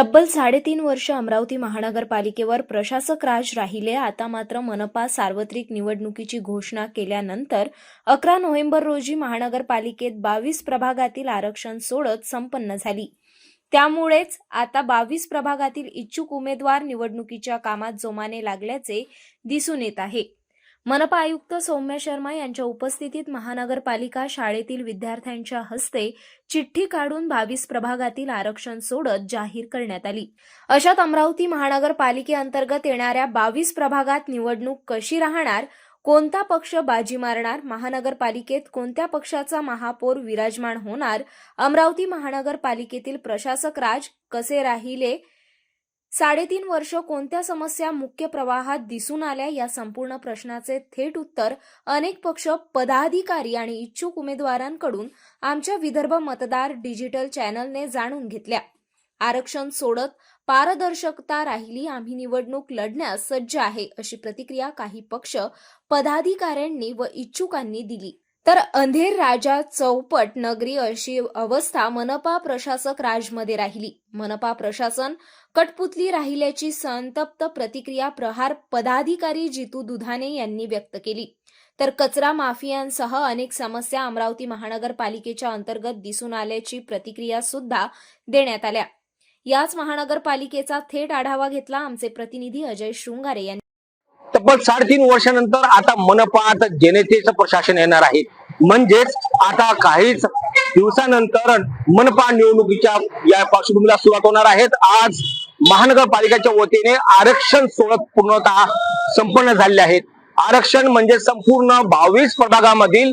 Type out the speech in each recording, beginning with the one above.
तब्बल साडेतीन वर्ष अमरावती महानगरपालिकेवर प्रशासक राज राहिले. आता मात्र मनपा सार्वत्रिक निवडणुकीची घोषणा केल्यानंतर अकरा नोव्हेंबर रोजी महानगरपालिकेत बावीस प्रभागातील आरक्षण सोडत संपन्न झाली. त्यामुळेच आता बावीस प्रभागातील इच्छुक उमेदवार निवडणुकीच्या कामात जोमाने लागल्याचे दिसून येत आहे. मनपा आयुक्त सौम्य शर्मा यांच्या उपस्थितीत महानगरपालिका शाळेतील विद्यार्थ्यांच्या हस्ते चिठ्ठी काढून बावीस प्रभागातील आरक्षण सोडत जाहीर करण्यात आली. अशात अमरावती महानगरपालिकेअंतर्गत येणाऱ्या बावीस प्रभागात निवडणूक कशी राहणार कोणता पक्ष बाजी मारणार महानगरपालिकेत कोणत्या पक्षाचा महापौर विराजमान होणार अमरावती महानगरपालिकेतील प्रशासक राज कसे राहिले साडेतीन वर्ष कोणत्या समस्या मुख्य प्रवाहात दिसून आल्या या संपूर्ण प्रश्नाचे थेट उत्तर अनेक पक्ष पदाधिकारी आणि इच्छुक उमेदवारांकडून आमच्या विदर्भ मतदार डिजिटल चॅनलने जाणून घेतल्या. आरक्षण सोडत पारदर्शकता राहिली आम्ही निवडणूक लढण्यास सज्ज आहे अशी प्रतिक्रिया काही पक्ष पदाधिकाऱ्यांनी व इच्छुकांनी दिली. तर अंधेर राजा चौपट नगरी अशी अवस्था मनपा प्रशासक राजमध्ये राहिली. मनपा प्रशासन कटपुतली राहिल्याची संतप्त प्रतिक्रिया प्रहार पदाधिकारी जितू दुधाने यांनी व्यक्त केली. तर कचरा माफियांसह अनेक समस्या अमरावती महानगरपालिकेच्या अंतर्गत दिसून आल्याची प्रतिक्रिया सुद्धा देण्यात आल्या. याच महानगरपालिकेचा थेट आढावा घेतला आमचे प्रतिनिधी अजय शृंगारे यांनी. तब्बल साडेतीन वर्षानंतर आता मनपात जनतेचं प्रशासन येणार आहे. म्हणजेच आता काहीच दिवसानंतर मनपा निवडणुकीच्या या पार्श्वभूमीला सुरुवात होणार आहेत. आज महानगरपालिकेच्या वतीने आरक्षण सोडत पूर्णतः संपन्न झालेले आहेत आरक्षण म्हणजे संपूर्ण बावीस प्रभागामधील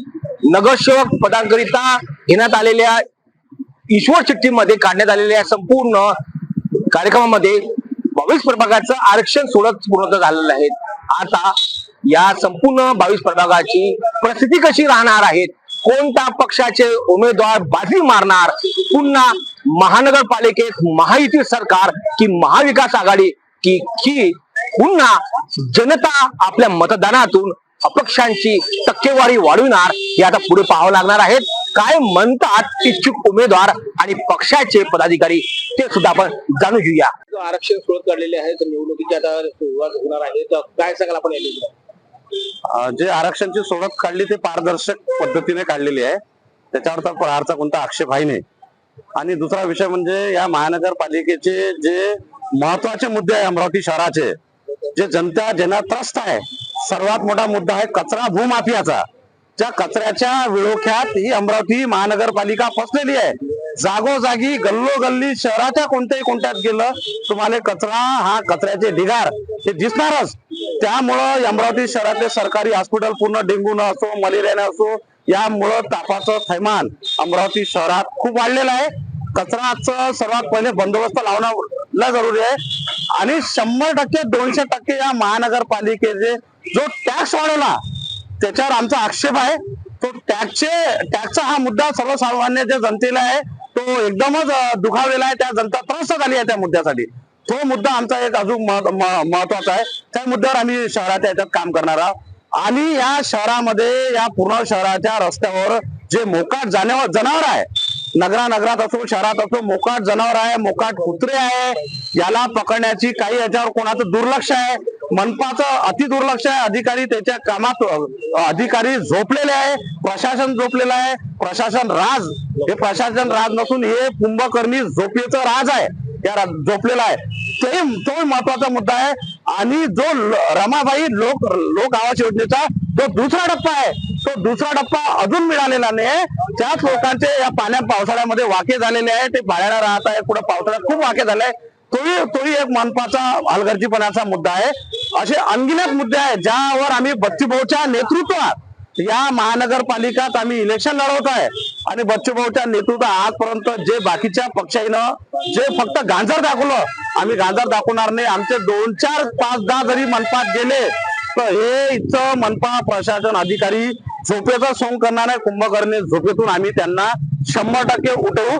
नगरसेवक पदांकरिता घेण्यात आलेल्या ईश्वर चिठ्ठीमध्ये काढण्यात आलेल्या संपूर्ण कार्यक्रमामध्ये बावीस प्रभागाचं आरक्षण सोडत पूर्ण झालेलं आहे. आता या संपूर्ण बावीस प्रभागाची परिस्थिती कशी राहणार आहे? कोणत्या पक्षाचे उमेदवार बाजी मारणार? पुन्हा महानगरपालिकेत महायुती सरकार की महाविकास आघाडी की की पुन्हा जनता आपल्या मतदानातून अपक्षांची टक्केवारी वाढविणार हे आता पुढे पाहावं लागणार आहेत काय म्हणतात इच्छुक उमेदवार आणि पक्षाचे पदाधिकारी ते सुद्धा आपण जाणून घेऊया. आरक्षण सोडत काढलेले आहेत निवडणुकीची आता सुरुवात होणार आहे तर काय सांगाल आपण जे आरक्षणची सोडत काढली ते पारदर्शक पद्धतीने काढलेली आहे. त्याच्यावर तर प्रहारचा कोणता आक्षेप आहे नाही. आणि दुसरा विषय म्हणजे या महानगरपालिकेचे जे महत्त्वाचे मुद्दे आहे अमरावती शहराचे जे जनता ज्यांना त्रस्त आहे सर्वात मोठा मुद्दा आहे कचरा भूमाफियाचा. त्या कचऱ्याच्या विळोख्यात ही अमरावती महानगरपालिका फसलेली आहे. जागोजागी गल्लोगल्ली शहराच्या कोणत्याही कोणत्यात गेलं तुम्हाला कचरा हा कचऱ्याचे ढिगार हे दिसणारच. त्यामुळं अमरावती शहरातले सरकारी हॉस्पिटल पूर्ण डेंग्यूनं असो मलेरियाने असो यामुळं तापाचं थैमान अमरावती शहरात खूप वाढलेलं आहे. कचराचं सर्वात पहिले बंदोबस्त लावणं जरुरी आहे. आणि शंभर टक्के दोनशे टक्के या महानगरपालिकेचे जो टॅक्स वाढवला त्याच्यावर आमचा आक्षेप आहे. तो टॅक्सचे टॅक्सचा हा मुद्दा सर्वसामान्य ज्या जनतेला आहे तो एकदमच दुखावलेला आहे. त्या जनता त्रस्त झाली आहे त्या मुद्द्यासाठी. तो मुद्दा आमचा एक अजून महत्त्वाचा आहे. त्या मुद्द्यावर आम्ही शहराच्या याच्यात काम करणार आहोत. आणि या शहरामध्ये या पूर्ण शहराच्या रस्त्यावर जे मोकाट जाण्यावर जनावर आहे नगरा नगरात असो शहरात असो मोकाट जनावर आहे मोकाट कुत्रे आहे याला पकडण्याची काही याच्यावर कोणाचं दुर्लक्ष आहे. मनपाचं अति दुर्लक्ष आहे. अधिकारी त्याच्या कामात अधिकारी झोपलेले आहे. प्रशासन झोपलेलं आहे. प्रशासन राज हे प्रशासन राज नसून हे कुंभकर्णी झोपेचं राज आहे. त्या झोपलेला आहे. ते तो महत्त्वाचा मुद्दा आहे. आणि जो रमाबाई लोक लोक आवास योजनेचा जो दुसरा टप्पा आहे तो दुसरा टप्पा अजून मिळालेला नाही त्याच लोकांचे या पाण्या पावसाळ्यामध्ये वाके झालेले आहे. ते पाण्याला राहत आहे. कुठं पावसाळ्यात खूप वाके झाले तोही तोही एक मनपाचा हलगर्जीपणाचा मुद्दा आहे. असे अनगिनत मुद्दे आहेत ज्यावर आम्ही बच्चूभाऊच्या नेतृत्वात या महानगरपालिकात आम्ही इलेक्शन लढवत आहे. आणि बच्चूभाऊच्या नेतृत्वात आजपर्यंत जे बाकीच्या पक्षानं जे फक्त गांजर दाखवलं आम्ही गांजर दाखवणार नाही. आमचे दोन चार पाच दहा जरी मनपात गेले तर हे इथं मनपा प्रशासन अधिकारी झोपेचा सोंग करणार आहे. कुंभकर्णी झोपेतून आम्ही त्यांना शंभर टक्के उठवू.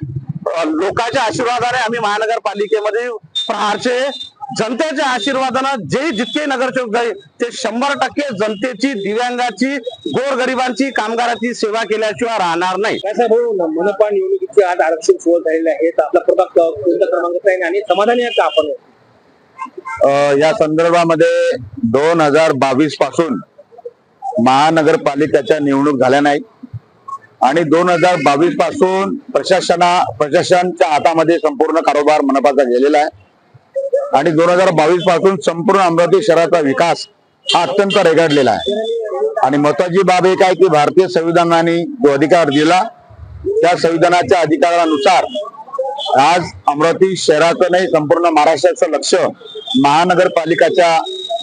लोकांच्या आशीर्वादाने आम्ही महानगरपालिकेमध्ये प्रहारचे जनतेच्या आशीर्वादानं जे जितके नगरसेवक झाले ते शंभर टक्के जनतेची दिव्यांगाची गोरगरिबांची कामगाराची सेवा केल्याशिवाय राहणार नाही. कसं भाऊ मनपा निवडणुकीचे आज आरक्षण सुरू झालेले आहे आपला प्रभाग कोणत्या क्रमांकाचा आहे आणि समाधानी आहे का आपण? या संदर्भामध्ये दोन हजार बावीसपासून महानगरपालिकेच्या निवडणूक झाल्या नाही आणि दोन हजार बावीसपासून प्रशासना प्रशासनच्या हातामध्ये संपूर्ण कारभार मनपाचा गेलेला आहे. आणि दोन हजार बावीसपासून संपूर्ण अमरावती शहराचा विकास हा अत्यंत रेगाडलेला आहे. आणि महत्वाची बाब एक आहे की भारतीय संविधानाने जो अधिकार दिला त्या संविधानाच्या अधिकारानुसार आज अमरावती शहराचं नाही संपूर्ण महाराष्ट्राचं लक्ष महानगरपालिकाच्या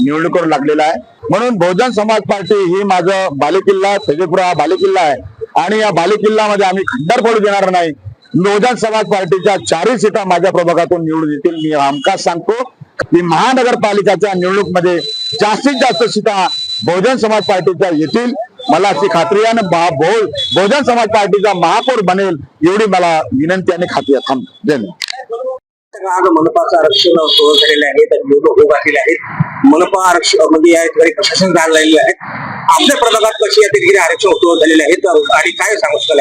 निवडणुकीवर लागलेलं आहे. म्हणून बहुजन समाज पार्टी ही माझं बालेकिल्ला सजपुरा हा बालेकिल्ला आहे. आणि या बालेकिल्ल्यामध्ये आम्ही खंडार पडू देणार नाही. बहुजन समाज पार्टीच्या चारही सीटा माझ्या प्रभागातून निवडून येतील. मी हमखास सांगतो. की महानगरपालिकाच्या निवडणूकमध्ये जास्तीत जास्त सीटा बहुजन समाज पार्टीच्या येतील. मला अशी खात्री आहे आणि बहु- बहुजन समाज पार्टीचा महापौर बनेल एवढी मला विनंती आणि खात्री आहे. थांब. धन्यवाद आज मनपाचं आरक्षण सुरू झालेलं आहे तर निवडणूक होऊ घातलेल्या आहेत. मनपा आरक्षण म्हणजे या ठिकाणी प्रशासन जाण झालेलं आहे आपल्या प्रभागात कशी या ठिकाणी आरक्षण सुरू झालेले आहेत? आणि काय सांगू शकाल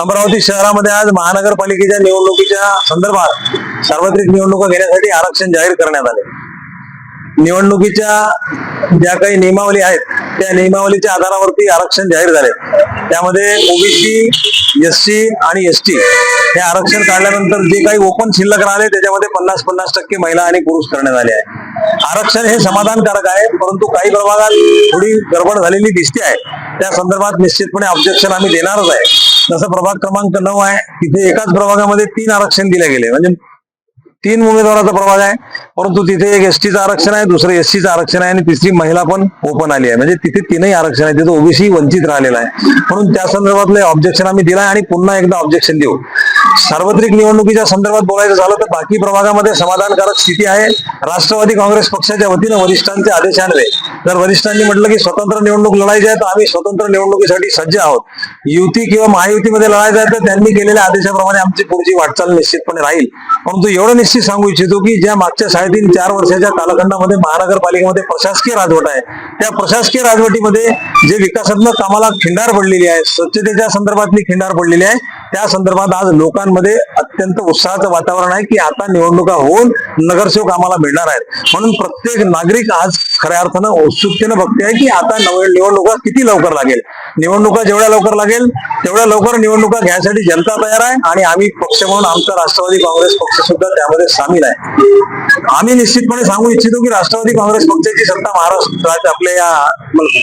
अमरावती शहरामध्ये आज महानगरपालिकेच्या निवडणुकीच्या संदर्भात सार्वत्रिक निवडणुका घेण्यासाठी आरक्षण जाहीर करण्यात आले. निवडणुकीच्या ज्या काही नियमावली आहेत त्या नियमावलीच्या आधारावरती आरक्षण जाहीर झाले. त्यामध्ये ओबीसी एस सी आणि एस टी हे आरक्षण काढल्यानंतर जे काही ओपन शिल्लक राहिले त्याच्यामध्ये पन्नास पन्नास टक्के महिला आणि पुरुष करण्यात आले आहे आरक्षण हे समाधानकारक आहे परंतु काही प्रभागात थोडी गडबड झालेली दिसते आहे. त्या संदर्भात निश्चितपणे ऑब्जेक्शन आम्ही देणारच आहे. जसं प्रभाग क्रमांक नऊ आहे. तिथे एकाच प्रभागामध्ये तीन आरक्षण दिले गेले. म्हणजे तीन उमेदवाराचा प्रभाग आहे. परंतु तिथे एक एसटीचं आरक्षण आहे दुसरं एससीचं आरक्षण आहे आणि तिसरी महिला पण ओपन आली आहे. म्हणजे तिथे तीनही आरक्षण आहे तिथे ओबीसी वंचित राहिलेला आहे. म्हणून त्या संदर्भातले ऑब्जेक्शन आम्ही दिलं आहे आणि पुन्हा एकदा ऑब्जेक्शन देऊ. सार्वत्रिक निवडणुकीच्या संदर्भात बोलायचं झालं तर बाकी प्रभागामध्ये समाधानकारक स्थिती आहे. राष्ट्रवादी काँग्रेस पक्षाच्या वतीनं वरिष्ठांचे आदेश आणले. जर वरिष्ठांनी म्हटलं की स्वतंत्र निवडणूक लढायची आहे तर आम्ही स्वतंत्र निवडणुकीसाठी सज्ज आहोत. युती किंवा महायुतीमध्ये लढायचं आहे तर त्यांनी केलेल्या आदेशाप्रमाणे आमची पुढची वाटचाल निश्चितपणे राहील. परंतु एवढं निश्चित सांगू इच्छितो की ज्या मागच्या साडेतीन चार वर्षाच्या कालखंडामध्ये महानगरपालिकेमध्ये प्रशासकीय राजवट आहे. त्या प्रशासकीय राजवटीमध्ये जे विकासात्मक कामाला खिंडार पडलेली आहे स्वच्छतेच्या संदर्भातली खिंडार पडलेली आहे त्या संदर्भात आज लोकांमध्ये अत्यंत उत्साहाचं वातावरण आहे की आता निवडणुका होऊन नगरसेवक आम्हाला मिळणार आहेत. म्हणून प्रत्येक नागरिक आज खऱ्या अर्थानं उत्सुकतेनं बघते आहे की आता निवडणुका किती लवकर लागेल? निवडणुका जेवढ्या लवकर लागेल तेवढ्या लवकर निवडणुका घ्यायसाठी जनता तयार आहे आणि आम्ही पक्ष म्हणून आमचा राष्ट्रवादी काँग्रेस पक्ष सुद्धा त्यामध्ये सामील आहे. आम्ही निश्चितपणे सांगू इच्छितो की राष्ट्रवादी काँग्रेस पक्षाची सत्ता महाराष्ट्रात आपल्या या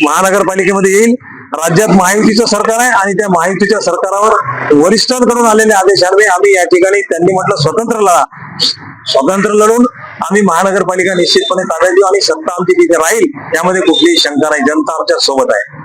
महानगरपालिकेमध्ये येईल. राज्यात महायुतीचं सरकार आहे आणि त्या महायुतीच्या सरकारावर वरिष्ठांकडून आलेले आदेश आम्ही या ठिकाणी त्यांनी म्हटलं स्वतंत्र लढा. स्वतंत्र लढून आम्ही महानगरपालिका निश्चितपणे ताब्यात देऊ आणि सत्ता आमची तिथे राहील. त्यामध्ये कुठलीही शंका नाही. जनता आमच्यासोबत आहे.